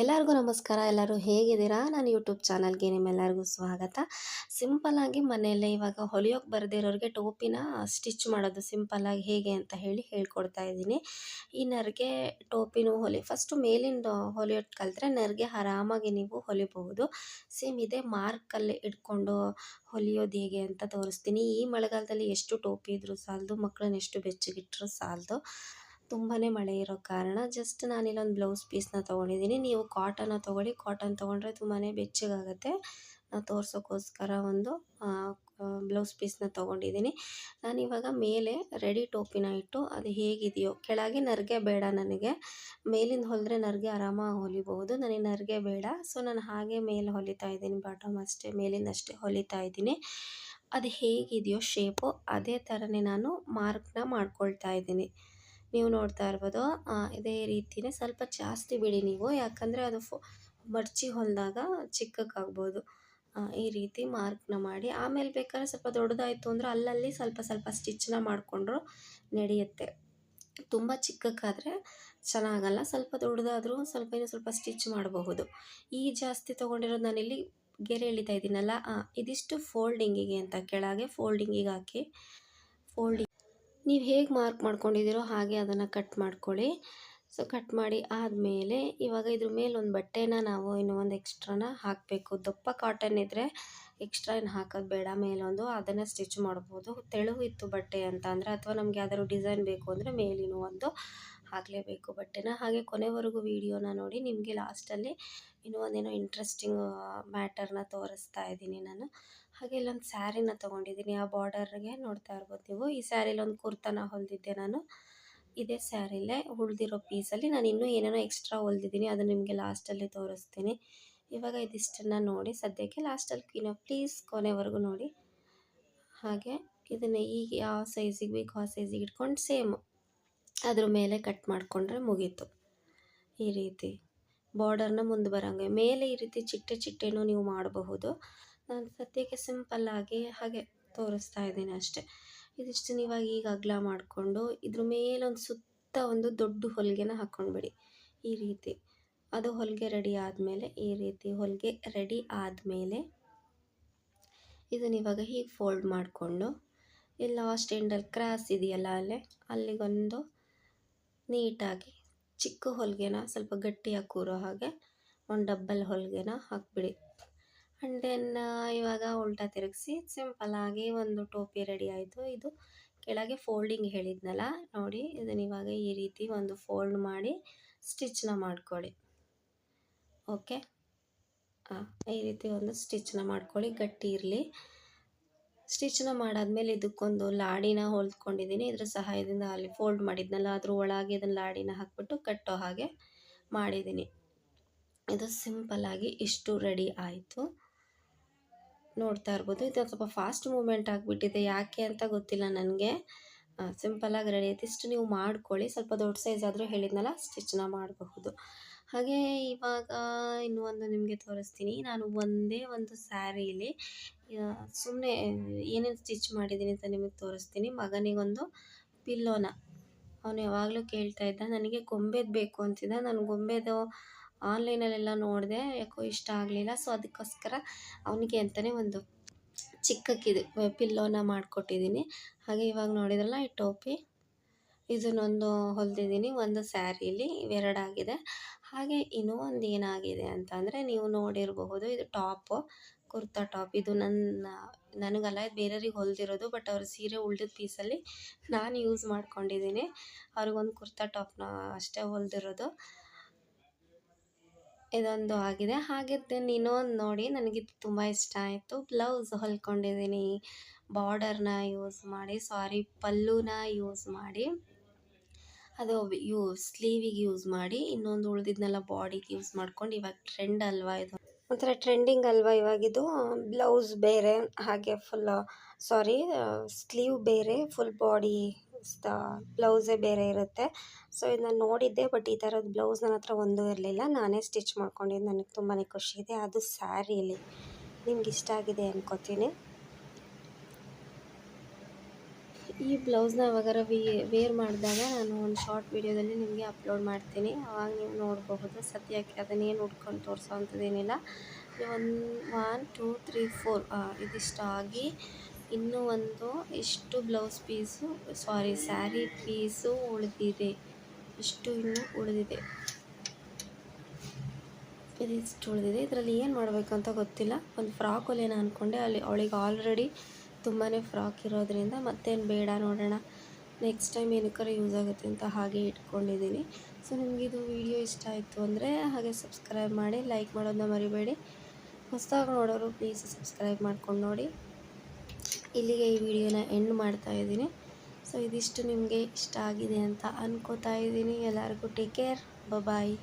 ಎಲ್ಲರಿಗೂ ನಮಸ್ಕಾರ. ಎಲ್ಲರೂ ಹೇಗಿದ್ದೀರಾ? ನಾನು ಯೂಟ್ಯೂಬ್ ಚಾನಲ್ಗೆ ನಿಮ್ಮೆಲ್ಲರಿಗೂ ಸ್ವಾಗತ. ಸಿಂಪಲ್ಲಾಗಿ ಮನೆಯಲ್ಲೇ ಇವಾಗ ಹೊಲಿಯೋಕೆ ಬರದೇ ಇರೋರಿಗೆ ಟೋಪಿನ ಸ್ಟಿಚ್ ಮಾಡೋದು ಸಿಂಪಲ್ಲಾಗಿ ಹೇಗೆ ಅಂತ ಹೇಳಿ ಹೇಳ್ಕೊಡ್ತಾ ಇದ್ದೀನಿ. ಈ ನರಿಗೆ ಟೋಪಿನೂ ಹೊಲಿ, ಫಸ್ಟು ಮೇಲಿಂದ ಹೊಲಿಯೋದು ಕಲಿತ್ರೆ ನರಿಗೆ ಆರಾಮಾಗಿ ನೀವು ಹೊಲಿಬಹುದು. ಸೇಮ್ ಇದೇ ಮಾರ್ಕಲ್ಲಿ ಇಟ್ಕೊಂಡು ಹೊಲಿಯೋದು ಹೇಗೆ ಅಂತ ತೋರಿಸ್ತೀನಿ. ಈ ಮಳೆಗಾಲದಲ್ಲಿ ಎಷ್ಟು ಟೋಪಿ ಇದ್ರೂ ಸಾಲದು ಮಕ್ಕಳನ್ನ ಎಷ್ಟು ಬೆಚ್ಚಗಿಟ್ಟರೂ ಸಾಲದು. ತುಂಬಾ ಮಳೆ ಇರೋ ಕಾರಣ ಜಸ್ಟ್ ನಾನಿಲ್ಲೊಂದು ಬ್ಲೌಸ್ ಪೀಸ್ನ ತೊಗೊಂಡಿದ್ದೀನಿ. ನೀವು ಕಾಟನ್ನ ತೊಗೊಳ್ಳಿ. ಕಾಟನ್ ತೊಗೊಂಡ್ರೆ ತುಂಬಾ ಬೆಚ್ಚಗಾಗುತ್ತೆ. ನಾವು ತೋರ್ಸೋಕ್ಕೋಸ್ಕರ ಒಂದು ಬ್ಲೌಸ್ ಪೀಸ್ನ ತೊಗೊಂಡಿದ್ದೀನಿ. ನಾನಿವಾಗ ಮೇಲೆ ರೆಡಿ ಟೋಪಿನ ಇಟ್ಟು ಅದು ಹೇಗಿದೆಯೋ, ಕೆಳಗೆ ನರಿಗೆ ಬೇಡ ನನಗೆ. ಮೇಲಿಂದ ಹೊಲಿದ್ರೆ ನರಿಗೆ ಆರಾಮಾಗಿ ಹೊಲಿಬಹುದು. ನನಗೆ ನರಿಗೆ ಬೇಡ. ಸೊ ನಾನು ಹಾಗೆ ಮೇಲೆ ಹೊಲಿತಾ ಇದ್ದೀನಿ. ಬಾಟಮ್ ಅಷ್ಟೇ, ಮೇಲಿಂದ ಅಷ್ಟೇ ಹೊಲಿತಾ ಇದ್ದೀನಿ. ಅದು ಹೇಗಿದೆಯೋ ಶೇಪು ಅದೇ ಥರನೇ ನಾನು ಮಾರ್ಕ್ನ ಮಾಡ್ಕೊಳ್ತಾ ಇದ್ದೀನಿ. ನೀವು ನೋಡ್ತಾ ಇರ್ಬೋದು. ಇದೇ ರೀತಿಯೇ ಸ್ವಲ್ಪ ಜಾಸ್ತಿ ಬಿಡಿ ನೀವು. ಯಾಕಂದರೆ ಅದು ಫೋ ಮಡ್ಚಿ ಹೊಲಿದಾಗ ಚಿಕ್ಕಕ್ಕಾಗ್ಬೋದು. ಈ ರೀತಿ ಮಾರ್ಕ್ನ ಮಾಡಿ. ಆಮೇಲೆ ಬೇಕಾದ್ರೆ ಸ್ವಲ್ಪ ದೊಡ್ಡದಾಯಿತು ಅಂದರೆ ಅಲ್ಲಲ್ಲಿ ಸ್ವಲ್ಪ ಸ್ವಲ್ಪ ಸ್ಟಿಚ್ನ ಮಾಡಿಕೊಂಡ್ರು ನಡೆಯುತ್ತೆ. ತುಂಬ ಚಿಕ್ಕಕ್ಕಾದರೆ ಚೆನ್ನಾಗಲ್ಲ. ಸ್ವಲ್ಪ ದೊಡ್ಡದಾದರೂ ಸ್ವಲ್ಪ ಇನ್ನೂ ಸ್ವಲ್ಪ ಸ್ಟಿಚ್ ಮಾಡಬಹುದು. ಈ ಜಾಸ್ತಿ ತೊಗೊಂಡಿರೋದು ನಾನಿಲ್ಲಿ ಗೆರೆ ಎಳಿತಾ ಇದ್ದೀನಲ್ಲ ಇದಿಷ್ಟು ಫೋಲ್ಡಿಂಗಿಗೆ ಅಂತ ಕೆಳಗೆ ಫೋಲ್ಡಿಂಗಿಗೆ ಹಾಕಿ ಫೋಲ್ಡಿಂಗ್ ನೀವು ಹೇಗೆ ಮಾರ್ಕ್ ಮಾಡ್ಕೊಂಡಿದ್ದೀರೋ ಹಾಗೆ ಅದನ್ನು ಕಟ್ ಮಾಡ್ಕೊಳ್ಳಿ. ಸೊ ಕಟ್ ಮಾಡಿ ಆದಮೇಲೆ ಇವಾಗ ಇದ್ರ ಮೇಲೆ ಒಂದು ಬಟ್ಟೆನ ನಾವು ಇನ್ನೂ ಒಂದು ಎಕ್ಸ್ಟ್ರಾನ ಹಾಕಬೇಕು. ದಪ್ಪ ಕಾಟನ್ ಇದ್ದರೆ ಎಕ್ಸ್ಟ್ರಾ ಏನು ಹಾಕೋದು ಬೇಡ. ಮೇಲೊಂದು ಅದನ್ನು ಸ್ಟಿಚ್ ಮಾಡ್ಬೋದು. ತೆಳು ಇತ್ತು ಬಟ್ಟೆ ಅಂತ ಅಂದರೆ, ಅಥವಾ ನಮಗೆ ಯಾವ್ದಾದ್ರು ಡಿಸೈನ್ ಬೇಕು ಅಂದರೆ ಮೇಲಿನೂ ಒಂದು ಹಾಕಲೇಬೇಕು. ಬಟ್ಟೆನ ಹಾಗೆ ಕೊನೆವರೆಗೂ ವಿಡಿಯೋನ ನೋಡಿ ನಿಮಗೆ ಲಾಸ್ಟಲ್ಲಿ ಇನ್ನೂ ಒಂದೇನೋ ಇಂಟ್ರೆಸ್ಟಿಂಗ್ ಮ್ಯಾಟರ್ನ ತೋರಿಸ್ತಾ ಇದ್ದೀನಿ ನಾನು. ಹಾಗೆ ಇಲ್ಲೊಂದು ಸ್ಯಾರಿನ ತೊಗೊಂಡಿದ್ದೀನಿ. ಆ ಬಾರ್ಡರ್ಗೆ ನೋಡ್ತಾ ಇರ್ಬೋದು ನೀವು. ಈ ಸ್ಯಾರಿಲಿ ಒಂದು ಕುರ್ತಾನ ಹೊಲಿದಿದ್ದೆ ನಾನು. ಇದೇ ಸ್ಯಾರಿಲೇ ಉಳಿದಿರೋ ಪೀಸಲ್ಲಿ ನಾನು ಇನ್ನೂ ಏನೇನೋ ಎಕ್ಸ್ಟ್ರಾ ಹೊಲ್ದಿದ್ದೀನಿ. ಅದು ನಿಮಗೆ ಲಾಸ್ಟಲ್ಲಿ ತೋರಿಸ್ತೀನಿ. ಇವಾಗ ಇದಿಷ್ಟನ್ನು ನೋಡಿ ಸದ್ಯಕ್ಕೆ ಲಾಸ್ಟಲ್ಲಿ ಇನ್ನೂ ಪ್ಲೀಸ್ ಕೊನೆವರೆಗೂ ನೋಡಿ. ಹಾಗೆ ಇದನ್ನು ಈಗ ಯಾವ ಸೈಜಿಗೆ ಬೇಕು, ಆ ಸೈಜಿಗೆ ಇಟ್ಕೊಂಡು ಸೇಮ್ ಅದ್ರ ಮೇಲೆ ಕಟ್ ಮಾಡಿಕೊಂಡ್ರೆ ಮುಗೀತು. ಈ ರೀತಿ ಬಾರ್ಡರ್ನ ಮುಂದೆ ಬರೋಂಗೆ. ಮೇಲೆ ಈ ರೀತಿ ಚಿಟ್ಟೆ ಚಿಟ್ಟೆನೂ ನೀವು ಮಾಡಬಹುದು. ನಾನು ಸದ್ಯಕ್ಕೆ ಸಿಂಪಲ್ಲಾಗಿ ಹಾಗೆ ತೋರಿಸ್ತಾ ಇದ್ದೀನಿ ಅಷ್ಟೇ. ಇದಿಷ್ಟು ನೀವಾಗ ಈಗ ಅಗಲ ಮಾಡಿಕೊಂಡು ಇದ್ರ ಮೇಲೊಂದು ಸುತ್ತ ಒಂದು ದೊಡ್ಡ ಹೊಲಿಗೆನ ಹಾಕ್ಕೊಂಡ್ಬಿಡಿ ಈ ರೀತಿ ಅದು ಹೊಲಿಗೆ ರೆಡಿ ಆದಮೇಲೆ, ಈ ರೀತಿ ಹೊಲಿಗೆ ರೆಡಿ ಆದಮೇಲೆ ಇದನ್ನ ಇವಾಗ ಹೀಗೆ ಫೋಲ್ಡ್ ಮಾಡಿಕೊಂಡು ಇಲ್ಲಿ ಲಾಸ್ಟ್ ಎಂಡಲ್ಲಿ ಕ್ರಾಸ್ ಇದೆಯಲ್ಲ ಅಲ್ಲೇ, ಅಲ್ಲಿಗೊಂದು ನೀಟಾಗಿ ಚಿಕ್ಕ ಹೊಲಿಗೆನ ಸ್ವಲ್ಪ ಗಟ್ಟಿಯಾಗಿ ಕೂರೋ ಹಾಗೆ ಒಂದು ಡಬ್ಬಲ್ ಹೊಲಿಗೆನ ಹಾಕ್ಬಿಡಿ. ಆ್ಯಂಡ್ ದೆನ್ ಇವಾಗ ಉಲ್ಟಾ ತಿರುಗಿಸಿ ಸಿಂಪಲ್ಲಾಗಿ ಒಂದು ಟೋಪಿ ರೆಡಿ ಆಯಿತು. ಇದು ಕೆಳಗೆ ಫೋಲ್ಡಿಂಗ್ ಹೇಳಿದ್ನಲ್ಲ, ನೋಡಿ ಇದನ್ನು ಇವಾಗ ಈ ರೀತಿ ಒಂದು ಫೋಲ್ಡ್ ಮಾಡಿ ಸ್ಟಿಚ್ನ ಮಾಡ್ಕೊಳ್ಳಿ. ಓಕೆ? ಈ ರೀತಿ ಒಂದು ಸ್ಟಿಚ್ನ ಮಾಡ್ಕೊಳ್ಳಿ. ಗಟ್ಟಿ ಇರಲಿ. ಸ್ಟಿಚ್ನ ಮಾಡಾದ್ಮೇಲೆ ಇದಕ್ಕೊಂದು ಲಾಡಿನ ಹೊಲ್ದ್ಕೊಂಡಿದ್ದೀನಿ ಇದ್ರ ಸಹಾಯದಿಂದ ಅಲ್ಲಿ ಫೋಲ್ಡ್ ಮಾಡಿದ್ನಲ್ಲ, ಅದ್ರ ಒಳಗೆ ಇದನ್ನು ಲಾಡಿನ ಹಾಕ್ಬಿಟ್ಟು ಕಟ್ಟೋ ಹಾಗೆ ಮಾಡಿದ್ದೀನಿ ಇದು ಸಿಂಪಲ್ಲಾಗಿ ಇಷ್ಟು ರೆಡಿ ಆಯಿತು. ನೋಡ್ತಾ ಇರ್ಬೋದು. ಇದು ಸ್ವಲ್ಪ ಫಾಸ್ಟ್ ಮೂಮೆಂಟ್ ಆಗಿಬಿಟ್ಟಿದೆ. ಯಾಕೆ ಅಂತ ಗೊತ್ತಿಲ್ಲ ನನಗೆ. ಸಿಂಪಲ್ಲಾಗಿ ರೆಡಿ ಆಯ್ತು. ಇಷ್ಟು ನೀವು ಮಾಡ್ಕೊಳ್ಳಿ. ಸ್ವಲ್ಪ ದೊಡ್ಡ ಸೈಜ್ ಆದರೂ ಹೇಳಿದ್ನಲ್ಲ ಸ್ಟಿಚ್ನ ಮಾಡಬಹುದು. ಹಾಗೆ ಇವಾಗ ಇನ್ನೊಂದು ನಿಮಗೆ ತೋರಿಸ್ತೀನಿ. ನಾನು ಒಂದೇ ಒಂದು ಸ್ಯಾರೀಲಿ ಸುಮ್ಮನೆ ಏನೇನು ಸ್ಟಿಚ್ ಮಾಡಿದ್ದೀನಿ ಅಂತ ನಿಮಗೆ ತೋರಿಸ್ತೀನಿ. ಮಗನಿಗೊಂದು ಪಿಲ್ಲೋನ. ಅವನು ಯಾವಾಗಲೂ ಕೇಳ್ತಾ ಇದ್ದ, ನನಗೆ ಗೊಂಬೆದು ಬೇಕು ಅಂತಿದ್ದ. ನಾನು ಗೊಂಬೆದು ಆನ್ಲೈನಲ್ಲೆಲ್ಲ ನೋಡಿದೆ, ಯಾಕೋ ಇಷ್ಟ ಆಗಲಿಲ್ಲ. ಸೊ, ಅದಕ್ಕೋಸ್ಕರ ಅವನಿಗೆ ಅಂತಲೇ ಒಂದು ಚಿಕ್ಕಕ್ಕಿದು, ಪಿಲ್ಲೋನ ಮಾಡಿಕೊಟ್ಟಿದ್ದೀನಿ. ಹಾಗೆ ಇವಾಗ ನೋಡಿದ್ರಲ್ಲ, ಈ ಟೋಪಿ. ಇದನ್ನೊಂದು ಹೊಲ್ದಿದ್ದೀನಿ, ಒಂದು ಸ್ಯಾರೀಲಿ ಇವೆರಡಾಗಿದೆ. ಹಾಗೆ ಇನ್ನೂ ಒಂದು ಏನಾಗಿದೆ ಅಂತಂದರೆ ನೀವು ನೋಡಿರಬಹುದು ಇದು ಟಾಪು, ಕುರ್ತಾ ಟಾಪ್. ಇದು ನನ್ನ, ನನಗಲ್ಲ, ಇದು ಬೇರೆಯವ್ರಿಗೆ ಹೊಲ್ದಿರೋದು, ಬಟ್ ಅವ್ರ ಸೀರೆ ಉಳ್ದಿದ್ದ ಪೀಸಲ್ಲಿ ನಾನು ಯೂಸ್ ಮಾಡ್ಕೊಂಡಿದ್ದೀನಿ. ಅವ್ರಿಗೊಂದು ಕುರ್ತಾ ಟಾಪ್ನ ಅಷ್ಟೇ ಹೊಲ್ದಿರೋದು. ಇದೊಂದು ಆಗಿದೆ. ಹಾಗೆ ಇನ್ನೊಂದು ನೋಡಿ ನನಗಿದು ತುಂಬ ಇಷ್ಟ ಆಯಿತು. ಬ್ಲೌಸ್ ಹೊಲ್ಕೊಂಡಿದ್ದೀನಿ, ಬಾರ್ಡರ್ನ ಯೂಸ್ ಮಾಡಿ, ಸಾರಿ ಪಲ್ಲುನ ಯೂಸ್ ಮಾಡಿ. ಅದು ಯೂ, ಸ್ಲೀವಿಗೆ ಯೂಸ್ ಮಾಡಿ, ಇನ್ನೊಂದು ಉಳಿದಿದ್ನೆಲ್ಲ ಬಾಡಿಗೆ ಯೂಸ್ ಮಾಡ್ಕೊಂಡು ಇವಾಗ ಟ್ರೆಂಡ್ ಅಲ್ವಾ ಇದು? ಒಂಥರ ಟ್ರೆಂಡಿಂಗ್ ಅಲ್ವಾ ಇವಾಗಿದು ಬ್ಲೌಸ್ ಬೇರೆ, ಹಾಗೆ ಫುಲ್ ಸಾರಿ ಸ್ಲೀವ್ ಬೇರೆ ಫುಲ್ ಬಾಡಿ ಬ್ಲೌಸೇ ಬೇರೆ ಇರುತ್ತೆ. ಸೊ ಇದನ್ನ ನೋಡಿದ್ದೆ ಬಟ್ ಈ ಥರದ ಬ್ಲೌಸ್ ನನ್ನ ಹತ್ರ ಒಂದೂ ಇರಲಿಲ್ಲ. ನಾನೇ ಸ್ಟಿಚ್ ಮಾಡ್ಕೊಂಡಿದ್ದು, ನನಗೆ ತುಂಬಾ ಖುಷಿ ಇದೆ. ಅದು ಸ್ಯಾರಿಲಿ ನಿಮ್ಗೆ ಇಷ್ಟ ಆಗಿದೆ ಅನ್ಕೋತೀನಿ. ಈ ಬ್ಲೌಸ್ನ ಯಾವಾಗಾರ ವೇರ್ ಮಾಡಿದಾಗ ನಾನು ಒಂದು ಶಾರ್ಟ್ ವೀಡಿಯೋದಲ್ಲಿ ನಿಮಗೆ ಅಪ್ಲೋಡ್ ಮಾಡ್ತೀನಿ. ಅವಾಗ ನೀವು ನೋಡಬಹುದು. ಸದ್ಯಕ್ಕೆ ಅದನ್ನೇನು ಉಟ್ಕೊಂಡು ತೋರಿಸೋ ಅಂಥದ್ದೇನಿಲ್ಲ. ಒಂದು ಒನ್ ಟೂ ತ್ರೀ ಫೋರ್ ಇದಿಷ್ಟಾಗಿ ಇನ್ನೂ ಒಂದು ಇಷ್ಟು blouse piece sari sari piece ಉಳಿದಿದೆ. ಇಷ್ಟು ಇನ್ನೂ ಉಳಿದಿದೆ. ಇದಿಷ್ಟು ಉಳಿದಿದೆ. ಇದರಲ್ಲಿ ಏನು ಮಾಡಬೇಕಂತ ಗೊತ್ತಿಲ್ಲ. ಒಂದು ಫ್ರಾಕ್ ಹೊಲಿಯೋಣ ಅಂದ್ಕೊಂಡೆ ಅಲ್ಲಿ ಅವಳಿಗೆ ಆಲ್ರೆಡಿ ತುಂಬಾ ಫ್ರಾಕ್ ಇರೋದ್ರಿಂದ ಮತ್ತೇನು ಬೇಡ ನೋಡೋಣ. ನೆಕ್ಸ್ಟ್ ಟೈಮ್ ಏನಕ್ಕಾರೆ ಯೂಸ್ ಆಗುತ್ತೆ ಅಂತ ಹಾಗೆ ಇಟ್ಕೊಂಡಿದ್ದೀನಿ ಸೊ ಇದು ವಿಡಿಯೋ ಇಷ್ಟ ಆಯಿತು ಅಂದರೆ ಹಾಗೆ ಸಬ್ಸ್ಕ್ರೈಬ್ ಮಾಡಿ ಲೈಕ್ ಮಾಡೋದನ್ನ ಮರಿಬೇಡಿ. ಹೊಸದಾಗಿ ನೋಡೋರು ಪ್ಲೀಸ್ ಸಬ್ಸ್ಕ್ರೈಬ್ ಮಾಡ್ಕೊಂಡು ನೋಡಿ. ಇಲ್ಲಿಗೆ ಈ ವಿಡಿಯೋನ ಎಂಡ್ ಮಾಡ್ತಾ ಇದ್ದೀನಿ. ಸೊ ಇದಿಷ್ಟು ನಿಮಗೆ ಇಷ್ಟ ಆಗಿದೆ ಅಂತ ಅನ್ಕೋತಾ ಇದ್ದೀನಿ. ಎಲ್ಲರಿಗೂ ಟೇಕ್ ಕೇರ್ ಬಾಯ್